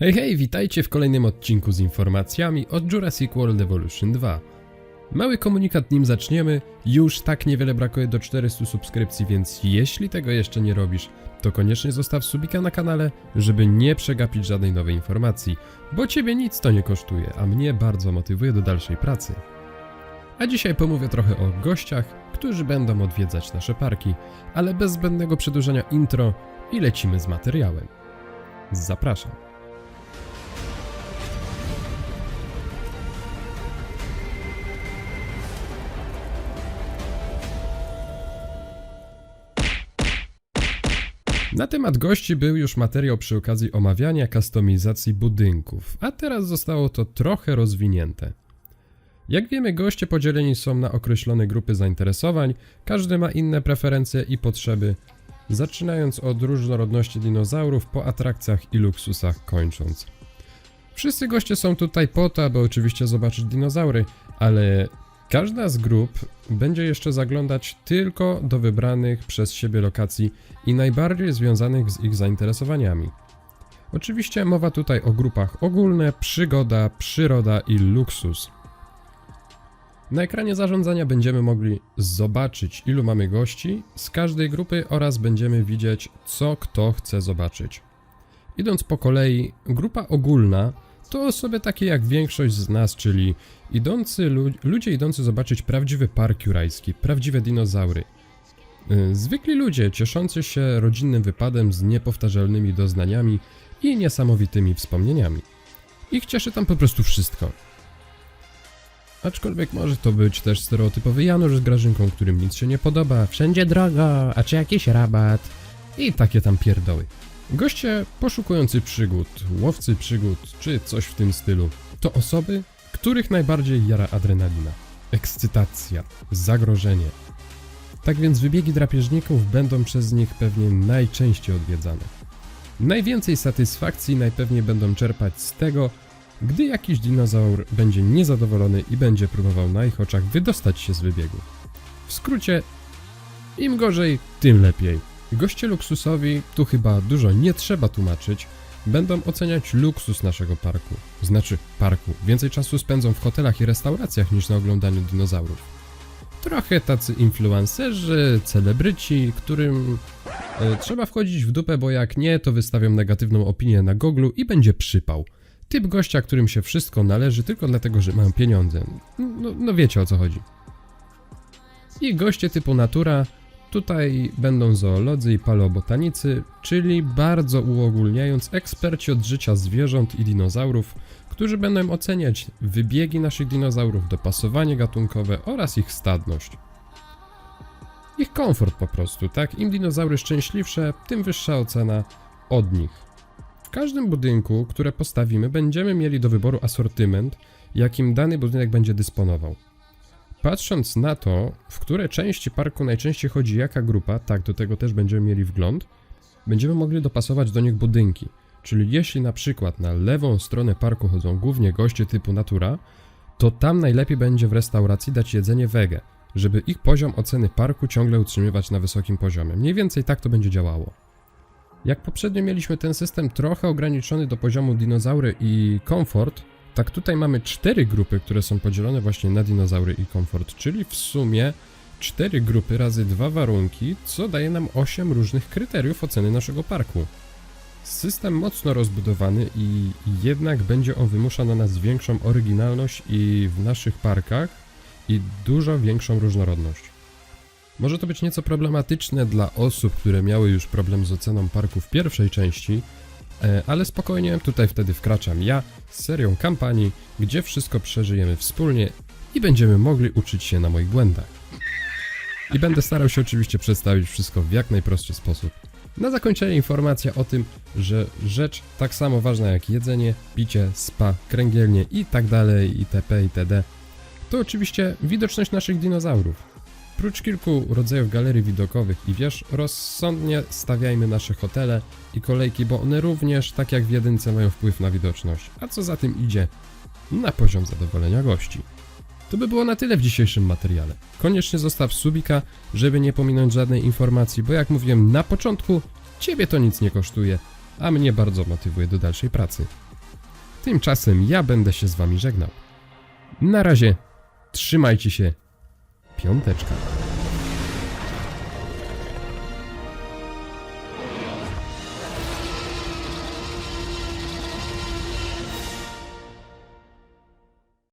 Hej, hej, witajcie w kolejnym odcinku z informacjami od Jurassic World Evolution 2. Mały komunikat nim zaczniemy, już tak niewiele brakuje do 400 subskrypcji, więc jeśli tego jeszcze nie robisz, to koniecznie zostaw subika na kanale, żeby nie przegapić żadnej nowej informacji, bo ciebie nic to nie kosztuje, a mnie bardzo motywuje do dalszej pracy. A dzisiaj pomówię trochę o gościach, którzy będą odwiedzać nasze parki, ale bez zbędnego przedłużania intro i lecimy z materiałem. Zapraszam. Na temat gości był już materiał przy okazji omawiania kustomizacji budynków, a teraz zostało to trochę rozwinięte. Jak wiemy, goście podzieleni są na określone grupy zainteresowań, każdy ma inne preferencje i potrzeby, zaczynając od różnorodności dinozaurów po atrakcjach i luksusach kończąc. Wszyscy goście są tutaj po to, aby oczywiście zobaczyć dinozaury, ale każda z grup będzie jeszcze zaglądać tylko do wybranych przez siebie lokacji i najbardziej związanych z ich zainteresowaniami. Oczywiście mowa tutaj o grupach ogólne, przygoda, przyroda i luksus. Na ekranie zarządzania będziemy mogli zobaczyć, ilu mamy gości z każdej grupy oraz będziemy widzieć, co kto chce zobaczyć. Idąc po kolei, grupa ogólna to osoby takie jak większość z nas, czyli idący lu- ludzie idący zobaczyć prawdziwy park jurajski, prawdziwe dinozaury. Y, Zwykli ludzie cieszący się rodzinnym wypadem z niepowtarzalnymi doznaniami i niesamowitymi wspomnieniami. Ich cieszy tam po prostu wszystko. Aczkolwiek może to być też stereotypowy Janusz z Grażynką, którym nic się nie podoba, wszędzie drogo, a czy jakiś rabat i takie tam pierdoły. Goście poszukujący przygód, łowcy przygód, czy coś w tym stylu, to osoby, których najbardziej jara adrenalina, ekscytacja, zagrożenie. Tak więc wybiegi drapieżników będą przez nich pewnie najczęściej odwiedzane. Najwięcej satysfakcji najpewniej będą czerpać z tego, gdy jakiś dinozaur będzie niezadowolony i będzie próbował na ich oczach wydostać się z wybiegu. W skrócie, im gorzej, tym lepiej. Goście luksusowi, tu chyba dużo nie trzeba tłumaczyć, będą oceniać luksus naszego parku. Znaczy parku. Więcej czasu spędzą w hotelach i restauracjach niż na oglądaniu dinozaurów. Trochę tacy influencerzy, celebryci, którym e, trzeba wchodzić w dupę, bo jak nie, to wystawią negatywną opinię na Google i będzie przypał. Typ gościa, którym się wszystko należy tylko dlatego, że mają pieniądze. No, no wiecie o co chodzi. I goście typu natura, tutaj będą zoolodzy i paleobotanicy, czyli bardzo uogólniając eksperci od życia zwierząt i dinozaurów, którzy będą oceniać wybiegi naszych dinozaurów, dopasowanie gatunkowe oraz ich stadność. Ich komfort po prostu, tak? Im dinozaury szczęśliwsze, tym wyższa ocena od nich. W każdym budynku, które postawimy, będziemy mieli do wyboru asortyment, jakim dany budynek będzie dysponował. Patrząc na to, w które części parku najczęściej chodzi jaka grupa, tak, do tego też będziemy mieli wgląd, będziemy mogli dopasować do nich budynki. Czyli jeśli na przykład na lewą stronę parku chodzą głównie goście typu natura, to tam najlepiej będzie w restauracji dać jedzenie wege, żeby ich poziom oceny parku ciągle utrzymywać na wysokim poziomie. Mniej więcej tak to będzie działało. Jak poprzednio mieliśmy ten system trochę ograniczony do poziomu dinozaury i komfort, tak tutaj mamy cztery grupy, które są podzielone właśnie na dinozaury i komfort, czyli w sumie cztery grupy razy dwa warunki, co daje nam 8 różnych kryteriów oceny naszego parku. System mocno rozbudowany i jednak będzie on wymuszał na nas większą oryginalność i w naszych parkach i dużo większą różnorodność. Może to być nieco problematyczne dla osób, które miały już problem z oceną parku w pierwszej części, ale spokojnie, tutaj wtedy wkraczam ja z serią kampanii, gdzie wszystko przeżyjemy wspólnie i będziemy mogli uczyć się na moich błędach. I będę starał się oczywiście przedstawić wszystko w jak najprostszy sposób. Na zakończenie informacja o tym, że rzecz tak samo ważna jak jedzenie, picie, spa, kręgielnie i tak dalej, itp. itd. To oczywiście widoczność naszych dinozaurów. Prócz kilku rodzajów galerii widokowych i wież, rozsądnie stawiajmy nasze hotele i kolejki, bo one również, tak jak w jedynce, mają wpływ na widoczność, a co za tym idzie, na poziom zadowolenia gości. To by było na tyle w dzisiejszym materiale. Koniecznie zostaw subika, żeby nie pominąć żadnej informacji, bo jak mówiłem na początku, ciebie to nic nie kosztuje, a mnie bardzo motywuje do dalszej pracy. Tymczasem ja będę się z wami żegnał. Na razie, trzymajcie się. Piąteczka.